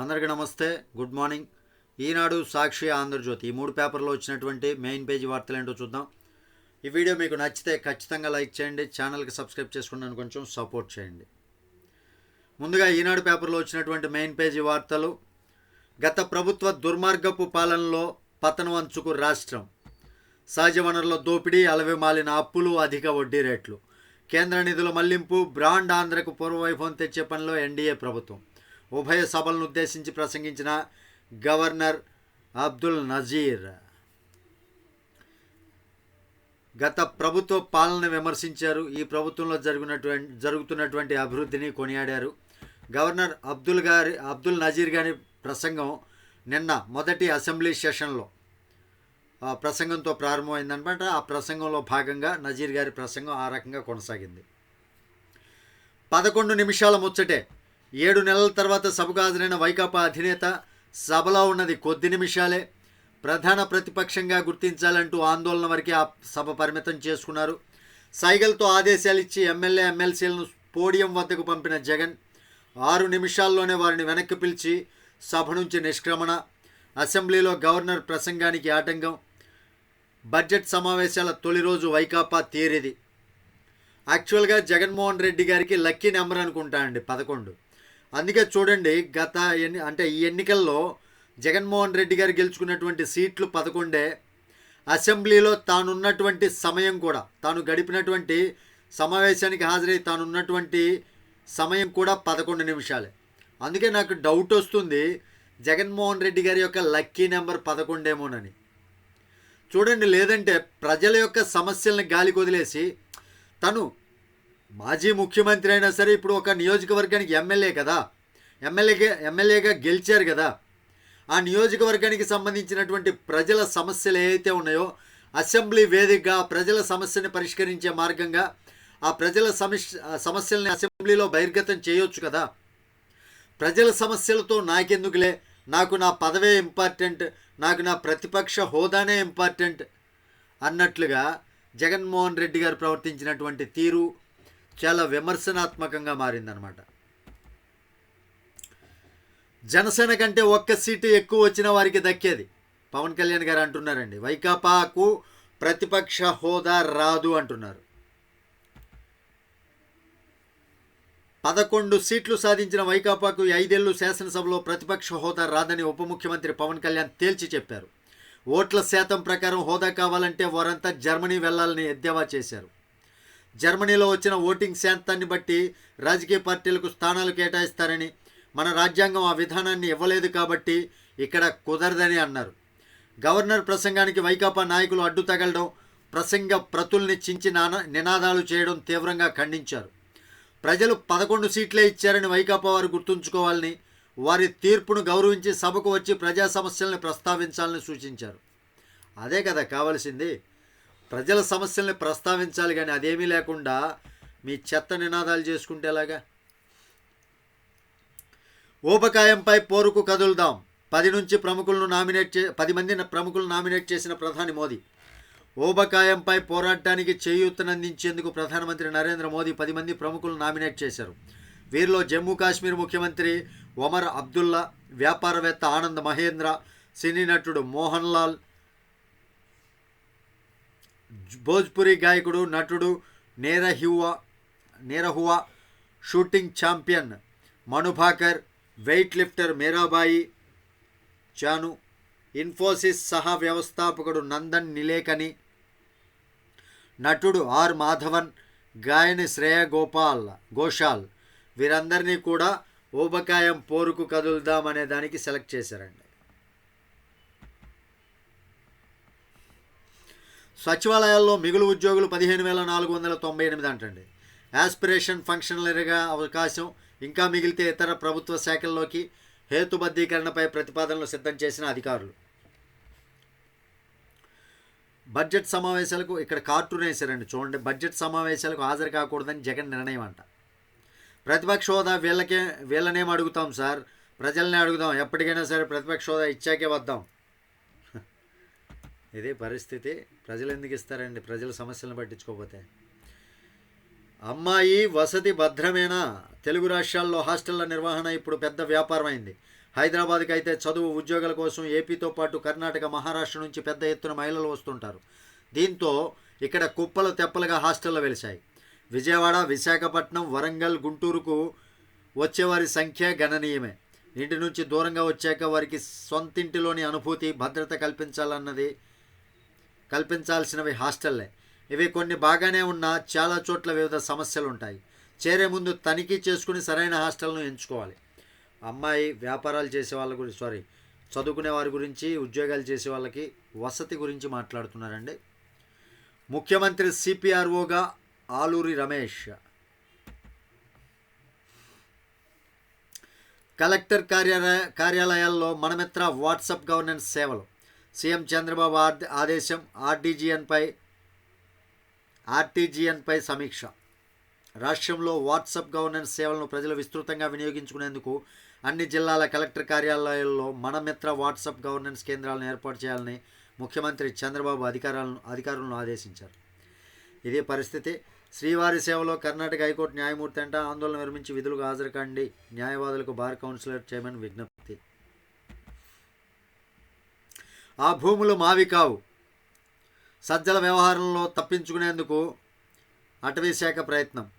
అందరికీ నమస్తే good morning. Eenadu Sakshi Andhrajyothy. ఈ మూడు పేపర్లో వచ్చినటువంటి మెయిన్ పేజీ వార్తలు ఏంటో చూద్దాం. ఈ వీడియో మీకు నచ్చితే ఖచ్చితంగా లైక్ చేయండి ఛానల్కి సబ్స్క్రైబ్ చేసుకున్నాను కొంచెం సపోర్ట్ చేయండి. ముందుగా ఈనాడు పేపర్లో వచ్చినటువంటి మెయిన్ పేజీ వార్తలు. గత ప్రభుత్వ దుర్మార్గపు పాలనలో పతనం అంచుకు రాష్ట్రం. సహజ వనరుల దోపిడీ అలవి మాలిన అప్పులు అధిక వడ్డీ రేట్లు. కేంద్ర నిధుల మళ్ళింపు బ్రాండ్ ఆంధ్రకు పూర్వవైభవం తెచ్చే పనిలో ఎన్డీఏ ప్రభుత్వం. ఉభయ సభలను ఉద్దేశించి ప్రసంగించిన గవర్నర్ అబ్దుల్ నజీర్. గత ప్రభుత్వ పాలన విమర్శించారు. ఈ ప్రభుత్వంలో జరిగినటువంటి జరుగుతున్నటువంటి అభివృద్ధిని కొనియాడారు. గవర్నర్ అబ్దుల్ గారి అబ్దుల్ నజీర్ గారి ప్రసంగం నిన్న మొదటి అసెంబ్లీ సెషన్లో ఆ ప్రసంగంతో ప్రారంభమైందనమాట ఆ ప్రసంగంలో భాగంగా నజీర్ గారి ప్రసంగం ఆ రకంగా కొనసాగింది. పదకొండు నిమిషాల ముచ్చటే ఏడు నెలల తర్వాత సభకు హాజరైన వైకాపా అధినేత సభలో ఉన్నది కొద్ది నిమిషాలే. ప్రధాన ప్రతిపక్షంగా గుర్తించాలంటూ ఆందోళన వరకే ఆ సభ పరిమితం చేసుకున్నారు. సైగల్తో ఆదేశాలు ఇచ్చి ఎమ్మెల్యే ఎమ్మెల్సీలను పోడియం వద్దకు పంపిన జగన్ ఆరు నిమిషాల్లోనే వారిని వెనక్కి పిలిచి సభ నుంచి నిష్క్రమణ అసెంబ్లీలో గవర్నర్ ప్రసంగానికి ఆటంకం బడ్జెట్ సమావేశాల తొలి రోజు వైకాపా తీరిది. యాక్చువల్గా జగన్మోహన్ రెడ్డి గారికి లక్కీ నెంబర్ అనుకుంటా అండి పదకొండు. అందుకే చూడండి గత ఎన్ని అంటే ఈ ఎన్నికల్లో జగన్మోహన్ రెడ్డి గారు గెలుచుకున్నటువంటి సీట్లు పదకొండే. అసెంబ్లీలో తానున్నటువంటి సమయం కూడా తాను గడిపినటువంటి సమావేశానికి హాజరై తానున్నటువంటి సమయం కూడా పదకొండు నిమిషాలే. అందుకే నాకు డౌట్ వస్తుంది జగన్మోహన్ రెడ్డి గారి యొక్క లక్కీ నెంబర్ పదకొండేమోనని. చూడండి లేదంటే ప్రజల యొక్క సమస్యలను గాలికి వదిలేసి తను మాజీ ముఖ్యమంత్రి అయినా సరే ఇప్పుడు ఒక నియోజకవర్గానికి ఎమ్మెల్యే కదా. ఎమ్మెల్యేగా ఎమ్మెల్యేగా గెలిచారు కదా. ఆ నియోజకవర్గానికి సంబంధించినటువంటి ప్రజల సమస్యలు ఏవైతే ఉన్నాయో అసెంబ్లీ వేదికగా ప్రజల సమస్యని పరిష్కరించే మార్గంగా ఆ ప్రజల సమస్య సమస్యల్ని అసెంబ్లీలో బహిర్గతం చేయొచ్చు కదా. ప్రజల సమస్యలతో నాకెందుకులే? నాకు నా పదవే ఇంపార్టెంట్ నాకు నా ప్రతిపక్ష హోదానే ఇంపార్టెంట్ అన్నట్లుగా జగన్మోహన్ రెడ్డి గారు ప్రవర్తించినటువంటి తీరు చాలా విమర్శనాత్మకంగా మారిందనమాట జనసేన కంటే ఒక్క సీటు ఎక్కువ వచ్చిన వారికి దక్కేది. పవన్ కళ్యాణ్ గారు అంటున్నారండి. వైకాపాకు ప్రతిపక్ష హోదా రాదు అంటున్నారు. పదకొండు సీట్లు సాధించిన వైకాపాకు ఐదేళ్ళు శాసనసభలో ప్రతిపక్ష హోదా రాదని ఉప ముఖ్యమంత్రి పవన్ కళ్యాణ్ తేల్చి చెప్పారు. ఓట్ల శాతం ప్రకారం హోదా కావాలంటే వారంతా జర్మనీ వెళ్ళాలని ఎద్దేవా చేశారు. జర్మనీలో వచ్చిన ఓటింగ్ శాతాన్ని బట్టి రాజకీయ పార్టీలకు స్థానాలు కేటాయిస్తారని మన రాజ్యాంగం ఆ విధానాన్ని ఇవ్వలేదు కాబట్టి ఇక్కడ కుదరదని అన్నారు. గవర్నర్ ప్రసంగానికి వైకాపా నాయకులు అడ్డు తగలడం ప్రసంగ ప్రతుల్ని చించి నాన నినాదాలు చేయడం తీవ్రంగా ఖండించారు. ప్రజలు పదకొండు సీట్లే ఇచ్చారని వైకాపా వారు గుర్తుంచుకోవాలని వారి తీర్పును గౌరవించి సభకు వచ్చి ప్రజా సమస్యలను ప్రస్తావించాలని సూచించారు. అదే కదా కావాల్సింది. ప్రజల సమస్యల్ని ప్రస్తావించాలి కానీ అదేమీ లేకుండా మీ చెత్త నినాదాలు చేసుకుంటే ఎలాగా? ఊబకాయంపై పోరుకు కదులుదాం. పది నుంచి ప్రముఖులను నామినేట్ చే పది మంది ప్రముఖులను నామినేట్ చేసిన ప్రధాని మోదీ. ఊబకాయంపై పోరాటానికి చేయూతనందించేందుకు ప్రధానమంత్రి నరేంద్ర మోదీ పది మంది ప్రముఖులను నామినేట్ చేశారు. వీరిలో జమ్మూ కాశ్మీర్ ముఖ్యమంత్రి ఒమర్ అబ్దుల్లా వ్యాపారవేత్త ఆనంద్ మహేంద్ర సినీ నటుడు మోహన్ లాల్ భోజ్పురి గాయకుడు నటుడు Nirahua Nirahua shooting champion Manu Bhaker weight lifter Mirabai Chanu Infosys సహా వ్యవస్థాపకుడు నందన్ నిలేకని నటుడు ఆర్ మాధవన్ గాయని శ్రేయ గోపాల్ ఘోషాల్. వీరందరినీ కూడా ఊబకాయం పోరుకు కదులుదామనే దానికి సెలెక్ట్ చేశారండి. సచివాలయాల్లో మిగులు ఉద్యోగులు పదిహేను వేల నాలుగు వందల తొంభై ఎనిమిది అంటండి. యాస్పిరేషన్ ఫంక్షనరీగా అవకాశం ఇంకా మిగిలితే ఇతర ప్రభుత్వ శాఖల్లోకి హేతుబద్ధీకరణపై ప్రతిపాదనలు సిద్ధం చేసిన అధికారులు. బడ్జెట్ సమావేశాలకు ఇక్కడ కార్టూన్ వేశారండి చూడండి. బడ్జెట్ సమావేశాలకు హాజరు కాకూడదని జగన్ నిర్ణయం అంట. ప్రతిపక్ష హోదా వీళ్ళకే వీళ్ళనేం అడుగుతాం సార్? ప్రజల్ని అడుగుదాం. ఎప్పటికైనా సరే ప్రతిపక్ష హోదా ఇచ్చాకే వద్దాం. ఇదే పరిస్థితి. ప్రజలు ఎందుకు ఇస్తారండి? ప్రజల సమస్యలను పట్టించుకోకపోతే. అమ్మాయి వసతి భద్రమేనా? తెలుగు రాష్ట్రాల్లో హాస్టళ్ళ నిర్వహణ ఇప్పుడు పెద్ద వ్యాపారం అయింది హైదరాబాద్కి అయితే చదువు ఉద్యోగాల కోసం ఏపీతో పాటు కర్ణాటక మహారాష్ట్ర నుంచి పెద్ద ఎత్తున మహిళలు వస్తుంటారు. దీంతో ఇక్కడ కుప్పలు తెప్పలుగా హాస్టల్లో వెలిశాయి. విజయవాడ విశాఖపట్నం వరంగల్ గుంటూరుకు వచ్చేవారి సంఖ్య గణనీయమే. ఇంటి నుంచి దూరంగా వచ్చాక వారికి సొంతింటిలోని అనుభూతి భద్రత కల్పించాలన్నది కల్పించాల్సినవి హాస్టల్లే. ఇవి కొన్ని బాగానే ఉన్నా చాలా చోట్ల వివిధ సమస్యలు ఉంటాయి చేరే ముందు తనిఖీ చేసుకుని సరైన హాస్టల్ను ఎంచుకోవాలి. అమ్మాయి వ్యాపారాలు చేసే వాళ్ళ గురించి సారీ చదువుకునే వారి గురించి ఉద్యోగాలు చేసే వాళ్ళకి వసతి గురించి మాట్లాడుతున్నారండి. ముఖ్యమంత్రి సిపిఆర్ఓగా ఆలూరి రమేష్. కలెక్టర్ కార్యాలయ కార్యాలయాల్లో మనమిత్ర వాట్సాప్ గవర్నెన్స్ సేవలు. సీఎం చంద్రబాబు ఆర్- ఆదేశం ఆర్డీజీఎన్పై ఆర్టీజీఎన్పై సమీక్ష. రాష్ట్రంలో వాట్సాప్ గవర్నెన్స్ సేవలను ప్రజలు విస్తృతంగా వినియోగించుకునేందుకు అన్ని జిల్లాల కలెక్టర్ కార్యాలయాల్లో మనమిత్ర వాట్సాప్ గవర్నెన్స్ కేంద్రాలను ఏర్పాటు చేయాలని ముఖ్యమంత్రి చంద్రబాబు అధికారాలను అధికారులను ఆదేశించారు. ఇదే పరిస్థితి. శ్రీవారి సేవలో కర్ణాటక హైకోర్టు న్యాయమూర్తి అంట ఆందోళన విరమించి విధులకు హాజరు కండి న్యాయవాదులకు బార్ కౌన్సిలర్ చేయమని విజ్ఞప్తి. ఆ భూములు మావి కావు. సజ్జల వ్యవహారంలో తప్పించుకునేందుకు అటవీ శాఖ ప్రయత్నం.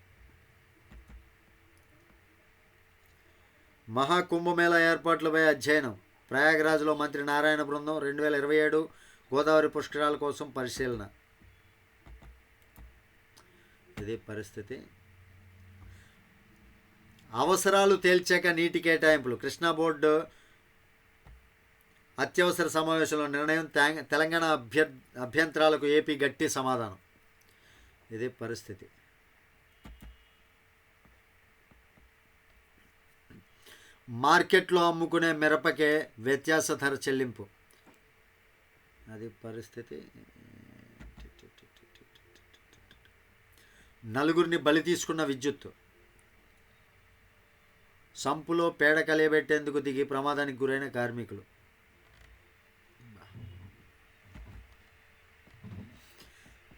మహాకుంభమేళ ఏర్పాట్లపై అధ్యయనం. ప్రయాగరాజ్లో మంత్రి నారాయణ బృందం రెండు వేల ఇరవై ఏడు గోదావరి పుష్కరాల కోసం పరిశీలన. ఇది పరిస్థితి. అవసరాలు తేల్చాక నీటి కేటాయింపులు. కృష్ణా బోర్డు అత్యవసర సమావేశంలో నిర్ణయం తెలంగాణ అభ్యర్ అభ్యంతరాలకు ఏపీ గట్టి సమాధానం. ఇది పరిస్థితి. మార్కెట్లో అమ్ముకునే మిరపకే వ్యత్యాస ధర చెల్లింపు. అది పరిస్థితి. నలుగురిని బలి తీసుకున్న విద్యుత్తు. సంపులో పేడ కలియబెట్టేందుకు దిగి ప్రమాదానికి గురైన కార్మికులు.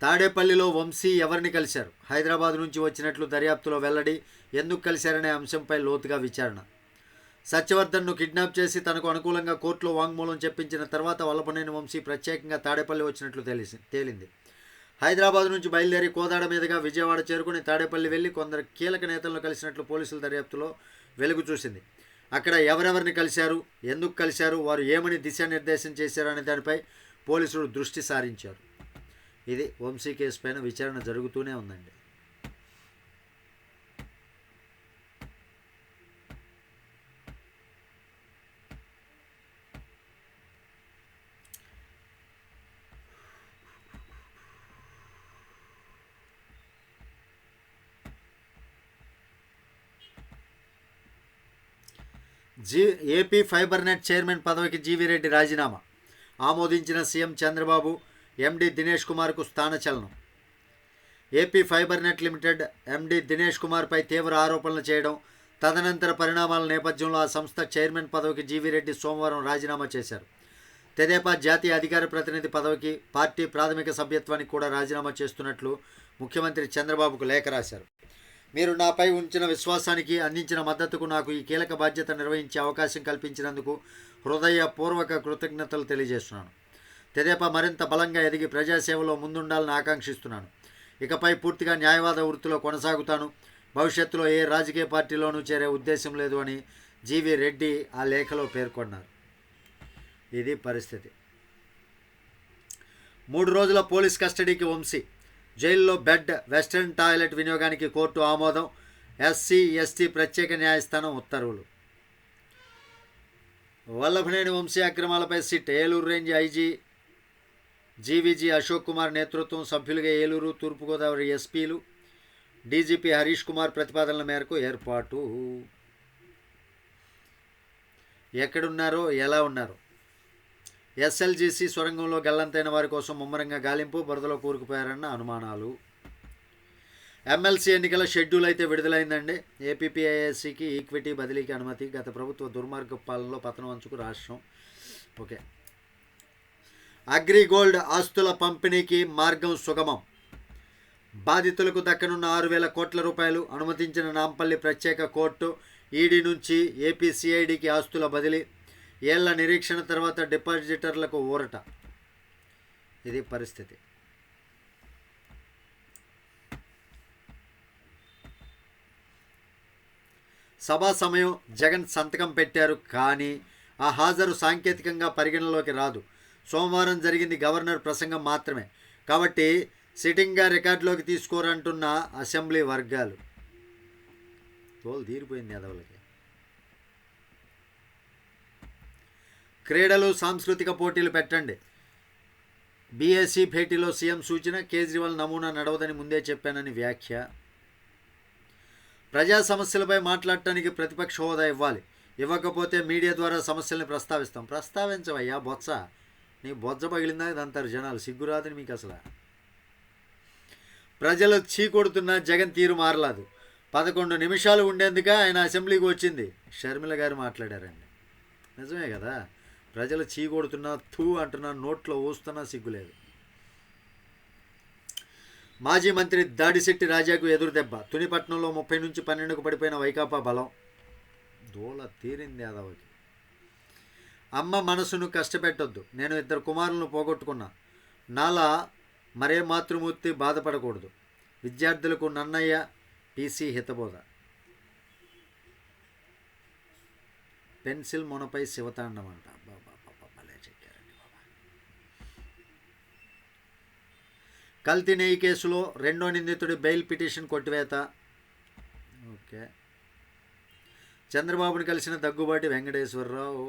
తాడేపల్లిలో వంశీ ఎవరిని కలిశారు? హైదరాబాద్ నుంచి వచ్చినట్లు దర్యాప్తులో వెల్లడి ఎందుకు కలిశారనే అంశంపై లోతుగా విచారణ. సత్యవర్ధన్ను కిడ్నాప్ చేసి తనకు అనుకూలంగా కోర్టులో వాంగ్మూలం చెప్పించిన తర్వాత వల్లపనేని వంశీ ప్రత్యేకంగా తాడేపల్లి వచ్చినట్లు తెలిసి తేలింది. హైదరాబాద్ నుంచి బయలుదేరి కోదాడ మీదుగా విజయవాడ చేరుకుని తాడేపల్లి వెళ్ళి కొందరు కీలక నేతలను కలిసినట్లు పోలీసుల దర్యాప్తులో వెలుగు చూసింది. అక్కడ ఎవరెవరిని కలిశారు? ఎందుకు కలిశారు? వారు ఏమని దిశానిర్దేశం చేశారు అనే దానిపై పోలీసులు దృష్టి సారించారు. ఇది వంశీ కేసు పైన విచారణ జరుగుతూనే ఉందండి. G AP fibre net chairman పదవికి జీవీ రెడ్డి రాజీనామా. ఆమోదించిన సీఎం చంద్రబాబు ఎండి దినేష్ కుమార్కు స్థానచలనం AP fibre net limited MD Dinesh కుమార్పై తీవ్ర ఆరోపణలు చేయడం తదనంతర పరిణామాల నేపథ్యంలో ఆ సంస్థ చైర్మన్ పదవికి జీవీ రెడ్డి సోమవారం రాజీనామా చేశారు. తెదేపా జాతీయ అధికార ప్రతినిధి పదవికి పార్టీ ప్రాథమిక సభ్యత్వానికి కూడా రాజీనామా చేస్తున్నట్లు ముఖ్యమంత్రి చంద్రబాబుకు లేఖ రాశారు. మీరు నాపై ఉంచిన విశ్వాసానికి అందించిన మద్దతుకు నాకు ఈ కీలక బాధ్యత నిర్వహించే అవకాశం కల్పించినందుకు హృదయపూర్వక కృతజ్ఞతలు తెలియజేస్తున్నాను. తెదేపా మరింత బలంగా ఎదిగి ప్రజాసేవలో ముందుండాలని ఆకాంక్షిస్తున్నాను. ఇకపై పూర్తిగా న్యాయవాద వృత్తిలో కొనసాగుతాను. భవిష్యత్తులో ఏ రాజకీయ పార్టీలోనూ చేరే ఉద్దేశం లేదు అని జీవి రెడ్డి ఆ లేఖలో పేర్కొన్నారు. ఇది పరిస్థితి. మూడు రోజుల పోలీస్ కస్టడీకి వంశీ. జైల్లో బెడ్ వెస్ట్రన్ టాయిలెట్ వినియోగానికి కోర్టు ఆమోదం. ఎస్సీ ఎస్టీ ప్రత్యేక న్యాయస్థానం ఉత్తర్వులు. Vallabhaneni Vamsi అక్రమాలపై SIT Eluru range IG GVG Ashok Kumar నేతృత్వం సభ్యులుగా ఏలూరు తూర్పుగోదావరి ఎస్పీలు డీజీపీ హరీష్ కుమార్ ప్రతిపాదనల మేరకు ఏర్పాటు. ఎక్కడున్నారో ఎలా ఉన్నారో. ఎస్ఎల్జీసీ సొరంగంలో గల్లంతైన వారి కోసం ముమ్మరంగా గాలింపు బురదలో కూరుకుపోయారన్న అనుమానాలు. ఎమ్మెల్సీ ఎన్నికల షెడ్యూల్ అయితే విడుదలైందండి. ఏపీపీఐఎస్సికి ఈక్విటీ బదిలీకి అనుమతి గత ప్రభుత్వ దుర్మార్గ పాలనలో పతనం అంచుకు రాష్ట్రం. ఓకే. అగ్రిగోల్డ్ ఆస్తుల పంపిణీకి మార్గం సుగమం. బాధితులకు దక్కనున్న ఆరు వేల కోట్ల రూపాయలు అనుమతించిన నాంపల్లి ప్రత్యేక కోర్టు ఈడీ నుంచి ఏపీసీఐడికి ఆస్తుల బదిలీ ఏళ్ళ నిరీక్షణ తర్వాత డిపాజిటర్లకు ఊరట. ఇది పరిస్థితి. సభా సమయం జగన్ సంతకం పెట్టారు కానీ ఆ హాజరు సాంకేతికంగా పరిగణలోకి రాదు. సోమవారం జరిగింది గవర్నర్ ప్రసంగం మాత్రమే. కాబట్టి సిట్టింగ్గా రికార్డులోకి తీసుకోరంటున్న అసెంబ్లీ వర్గాలు. తోలు తీరిపోయింది యాదవులకి. క్రీడలు సాంస్కృతిక పోటీలు పెట్టండి. బీఎస్సీ భేటీలో సీఎం సూచన కేజ్రీవాల్ నమూనా నడవదని ముందే చెప్పానని వ్యాఖ్య. ప్రజా సమస్యలపై మాట్లాడటానికి ప్రతిపక్ష హోదా ఇవ్వాలి. ఇవ్వకపోతే మీడియా ద్వారా సమస్యల్ని ప్రస్తావిస్తాం. ప్రస్తావించవయ్యా బొత్స. నీ బొజ్జ పగిలిందా? ఇది అంటారు జనాలు. సిగ్గురాదని మీకు అసలు ప్రజలు చీకొడుతున్న జగన్ తీరు మారలేదు. పదకొండు నిమిషాలు ఉండేందుక ఆయన అసెంబ్లీకి వచ్చింది. షర్మిల గారు మాట్లాడారండి. నిజమే కదా. ప్రజలు చీకొడుతున్నా థూ అంటున్నా నోట్లో ఊస్తున్నా సిగ్గులేదు మాజీ మంత్రి దాడిశెట్టి రాజాకు ఎదురు దెబ్బ. తునిపట్నంలో ముప్పై నుంచి పన్నెండుకు పడిపోయిన వైకాపా బలం. దూల తీరింది యాదవకి. అమ్మ మనసును కష్టపెట్టొద్దు. నేను ఇద్దరు కుమారులను పోగొట్టుకున్నా. నాలా మరే మాతృమూర్తి బాధపడకూడదు. విద్యార్థులకు నన్నయ్య పీసీ హితబోధ. పెన్సిల్ మొనపై శివతాండం అంట. కల్తీ నెయ్యి కేసులో రెండో నిందితుడి బెయిల్ పిటిషన్ కొట్టివేత. ఓకే. చంద్రబాబుని కలిసిన దగ్గుబాటి వెంకటేశ్వరరావు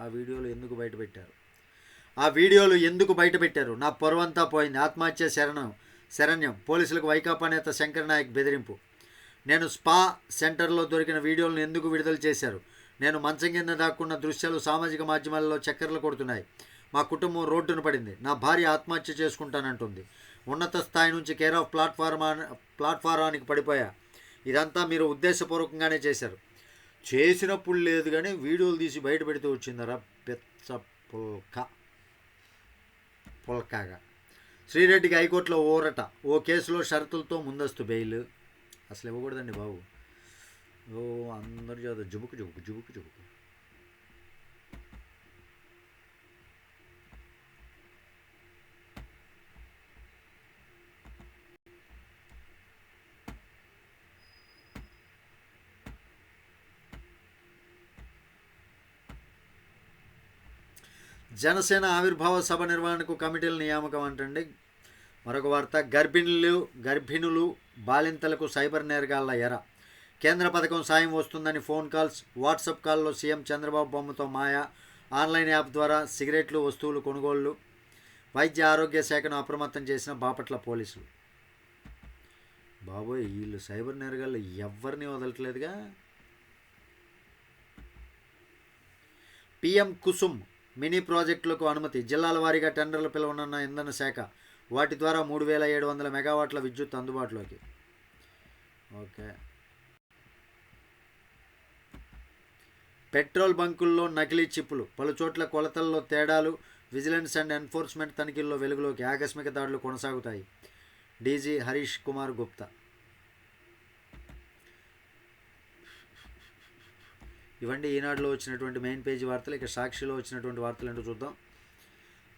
ఆ వీడియోలు ఎందుకు బయటపెట్టారు ఆ వీడియోలు ఎందుకు బయటపెట్టారు నా పొరవంతా పోయింది. ఆత్మహత్య శరణం శరణ్యం. పోలీసులకు వైకాపా నేత శంకర్ నాయక్ బెదిరింపు. నేను స్పా సెంటర్లో దొరికిన వీడియోలను ఎందుకు విడుదల చేశారు? నేను మంచం కింద దాక్కున్న దృశ్యాలు సామాజిక మాధ్యమాల్లో చక్కర్లు కొడుతున్నాయి. మా కుటుంబం రోడ్డున పడింది. నా భార్య ఆత్మహత్య చేసుకుంటానంటుంది. ఉన్నత స్థాయి నుంచి కేర్ ఆఫ్ ప్లాట్ఫార్మా ప్లాట్ఫారానికి పడిపోయా. ఇదంతా మీరు ఉద్దేశపూర్వకంగానే చేశారు. చేసినప్పుడు లేదు కానీ వీడియోలు తీసి బయట పెడితే వచ్చిందరా పెచ్చ పుల్క. పుల్కాగా. శ్రీరెడ్డికి హైకోర్టులో ఊరట. ఓ కేసులో షరతులతో ముందస్తు బెయిల్. అసలు ఇవ్వకూడదండి బాబు. ఓ అందరి చేత జుబుకు జుబుకు జుబుకు జుబుకు. జనసేన ఆవిర్భావ సభ నిర్వహణకు కమిటీల నియామకం అంటండి. మరొక వార్త గర్భిణులు గర్భిణులు బాలింతలకు సైబర్ నేరగాళ్ళ ఎర. కేంద్ర పథకం సాయం వస్తుందని ఫోన్ కాల్స్ వాట్సాప్ కాల్లో సీఎం చంద్రబాబు బొమ్మతో మాయ ఆన్లైన్ యాప్ ద్వారా సిగరెట్లు వస్తువులు కొనుగోళ్ళు వైద్య ఆరోగ్య శాఖను అప్రమత్తం చేసిన బాపట్ల పోలీసులు. బాబోయ్ వీళ్ళు సైబర్ నేరగాళ్ళు ఎవరిని వదలట్లేదుగా. పిఎం కుసుమ్ మినీ ప్రాజెక్టులకు అనుమతి. జిల్లాల వారీగా టెండర్లు పిలవనున్న ఇంధన శాఖ వాటి ద్వారా మూడు వేల ఏడు వందల మెగావాట్ల విద్యుత్ అందుబాటులోకి. ఓకే. పెట్రోల్ బంకుల్లో నకిలీ చిప్పులు. పలు చోట్ల కొలతల్లో తేడాలు. విజిలెన్స్ అండ్ ఎన్ఫోర్స్మెంట్ తనిఖీల్లో వెలుగులోకి. ఆకస్మిక దాడులు కొనసాగుతాయి. డీజీ హరీష్ కుమార్ గుప్తా. ఇవండి ఈనాడులో వచ్చినటువంటి మెయిన్ పేజీ వార్తలు ఇక సాక్షిలో వచ్చినటువంటి వార్తలు ఏంటో చూద్దాం.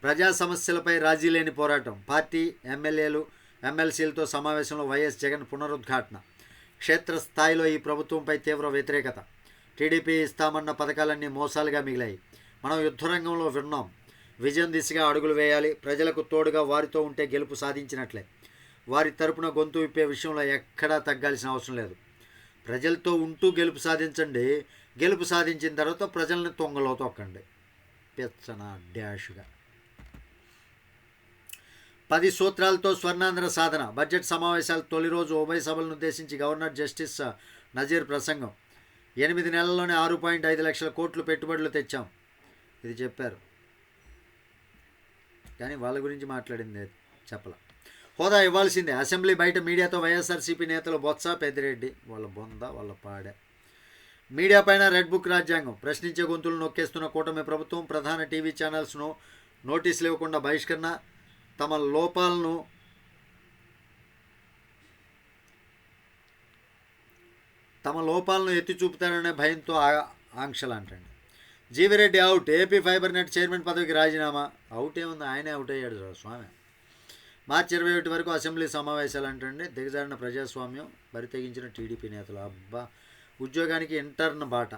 ప్రజా సమస్యలపై రాజీ లేని పోరాటం. పార్టీ ఎమ్మెల్యేలు ఎమ్మెల్సీలతో సమావేశంలో వైఎస్ జగన్ పునరుద్ఘాటన. క్షేత్రస్థాయిలో ఈ ప్రభుత్వంపై తీవ్ర వ్యతిరేకత. టీడీపీ ఇస్తామన్న పథకాలన్నీ మోసాలుగా మిగిలాయి. మనం యుద్ధరంగంలో విన్నాం. విజయం దిశగా అడుగులు వేయాలి. ప్రజలకు తోడుగా వారితో ఉంటే గెలుపు సాధించినట్లే. వారి తరపున గొంతు విప్పే విషయంలో ఎక్కడా తగ్గాల్సిన అవసరం లేదు. ప్రజలతో ఉంటూ గెలుపు సాధించండి. గెలుపు సాధించిన తర్వాత ప్రజల్ని తొంగలో తొక్కండి. పెచ్చన డాష్గా పది సూత్రాలతో స్వర్ణాంధ్ర సాధన. బడ్జెట్ సమావేశాల తొలి రోజు ఉభయ సభలను ఉద్దేశించి గవర్నర్ జస్టిస్ నజీర్ ప్రసంగం. ఎనిమిది నెలల్లోనే ఆరు పాయింట్ ఐదు లక్షల కోట్లు పెట్టుబడులు తెచ్చాం. ఇది చెప్పారు. కానీ వాళ్ళ గురించి మాట్లాడింది చెప్పల. హోదా ఇవ్వాల్సిందే. అసెంబ్లీ బయట మీడియాతో వైఎస్ఆర్సీపీ నేతలు బొత్స పెద్దిరెడ్డి వాళ్ళ బొంద వాళ్ళ పాడే. మీడియా పైన రెడ్ బుక్ రాజ్యాంగం ప్రశ్నించే గొంతులు నొక్కేస్తున్న కూటమి ప్రభుత్వం ప్రధాన టీవీ ఛానల్స్ను నోటీసులు ఇవ్వకుండా బహిష్కరణ తమ లోపాలను తమ లోపాలను ఎత్తి చూపుతారనే భయంతో ఆ- ఆంక్షలు అంటండి GV Reddy out AP fibre net chairman పదవికి రాజీనామా. అవుట్ ఏముంది? ఆయనే అవుట్ అయ్యాడు స్వామి. మార్చి ఇరవై ఒకటి వరకు అసెంబ్లీ సమావేశాలు అంటండి దిగజారిన ప్రజాస్వామ్యం బరి తెగించిన టీడీపీ నేతలు. అబ్బా! ఉద్యోగానికి ఇంటర్న్ బాట.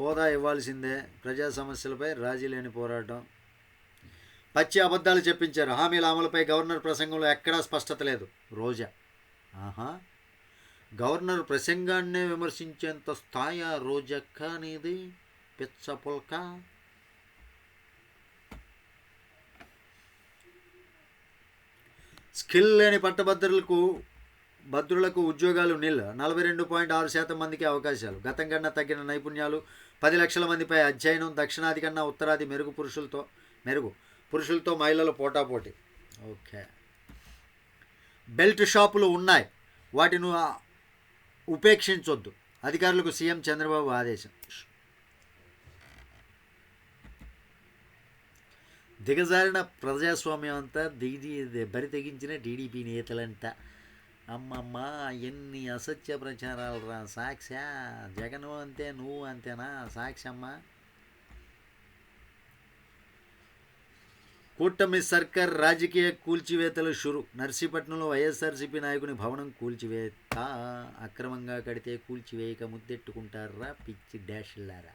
హోదా ఇవ్వాల్సిందే ప్రజా సమస్యలపై రాజీ లేని పోరాటం. పచ్చి అబద్ధాలు చెప్పించారు. హామీల అమలుపై గవర్నర్ ప్రసంగంలో ఎక్కడా స్పష్టత లేదు. రోజా. ఆహా. గవర్నర్ ప్రసంగాన్నే విమర్శించేంత స్థాయి రోజక్క అనేది పిచ్చ పుల్క? స్కిల్ లేని పట్టభద్రులకు భద్రులకు ఉద్యోగాలు నిల్. నలభై రెండు పాయింట్ ఆరు శాతం మందికి అవకాశాలు. గతం కన్నా తగ్గిన నైపుణ్యాలు పది లక్షల మందిపై అధ్యయనం దక్షిణాది కన్నా ఉత్తరాది మెరుగు పురుషులతో మెరుగు పురుషులతో మహిళలు పోటాపోటీ. ఓకే. బెల్ట్ షాపులు ఉన్నాయి. వాటిని ఉపేక్షించొద్దు. అధికారులకు సీఎం చంద్రబాబు ఆదేశం. దిగజారిన ప్రజాస్వామ్యం అంతా దిగి బరి తెగించిన టీడీపీ నేతలంట. అమ్మమ్మ ఎన్ని అసత్య ప్రచారాలు రా సాక్ష్యా జగన్ అంతే నువ్వు అంతేనా? సాక్ష్యమ్మ కూటమి సర్కార్ రాజకీయ కూల్చివేతలు షురు. నర్సీపట్నంలో వైఎస్ఆర్సీపీ నాయకుని భవనం కూల్చివేత. అక్రమంగా కడితే కూల్చివేయక ముద్దెట్టుకుంటారా పిచ్చి డాష్లారా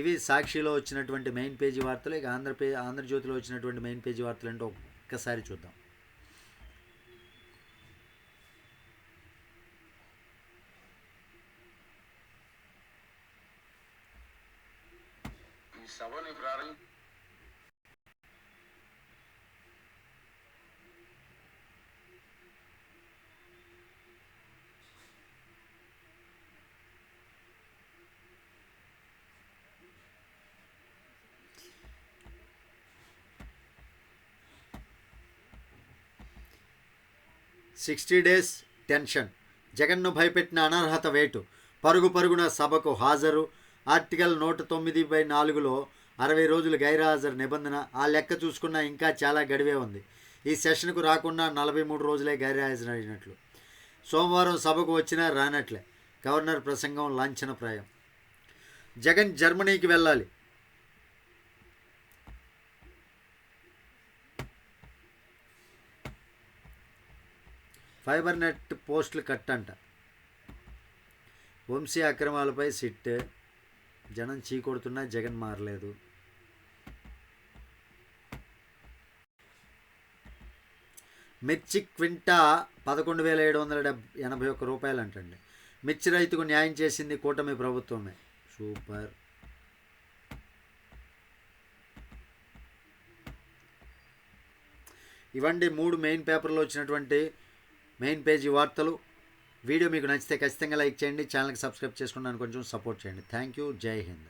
ఇవి సాక్షిలో వచ్చినటువంటి మెయిన్ పేజీ వార్తలు ఇక ఆంధ్రపే ఆంధ్రజ్యోతిలో వచ్చినటువంటి మెయిన్ పేజీ వార్తలు అంటే ఒక్కసారి చూద్దాం. Sixty days tension. జగన్ను భయపెట్టిన అనర్హత వేటు. పరుగు పరుగున సభకు హాజరు. ఆర్టికల్ నూట తొమ్మిది బై నాలుగులో అరవై రోజులు గైర్హాజరు నిబంధన. ఆ లెక్క చూసుకున్నా ఇంకా చాలా గడివే ఉంది. ఈ సెషన్కు రాకుండా నలభై మూడు రోజులే గైర్హాజరైనట్లు సోమవారం సభకు వచ్చినా రానట్లే. గవర్నర్ ప్రసంగం లాంఛనప్రాయం. జగన్ జర్మనీకి వెళ్ళాలి. ఫైబర్ నెట్ పోస్టులు కట్ అంట వంశీ అక్రమాలపై సిట్ జనం చీకొడుతున్నా జగన్ మారలేదు. మిర్చి క్వింటా పదకొండు వేల ఏడు వందల డెబ్ ఎనభై ఒక్క రూపాయలు అంటండి మిర్చి రైతుకు న్యాయం చేసింది కూటమి ప్రభుత్వమే. సూపర్. ఇవండి మూడు మెయిన్ పేపర్లో వచ్చినటువంటి మెయిన్ పేజీ వార్తలు. వీడియో మీకు నచ్చితే ఖచ్చితంగా లైక్ చేయండి ఛానల్కి సబ్స్క్రైబ్ చేసుకున్నాను కొంచెం సపోర్ట్ చేయండి. థ్యాంక్ యూ జై హింద్.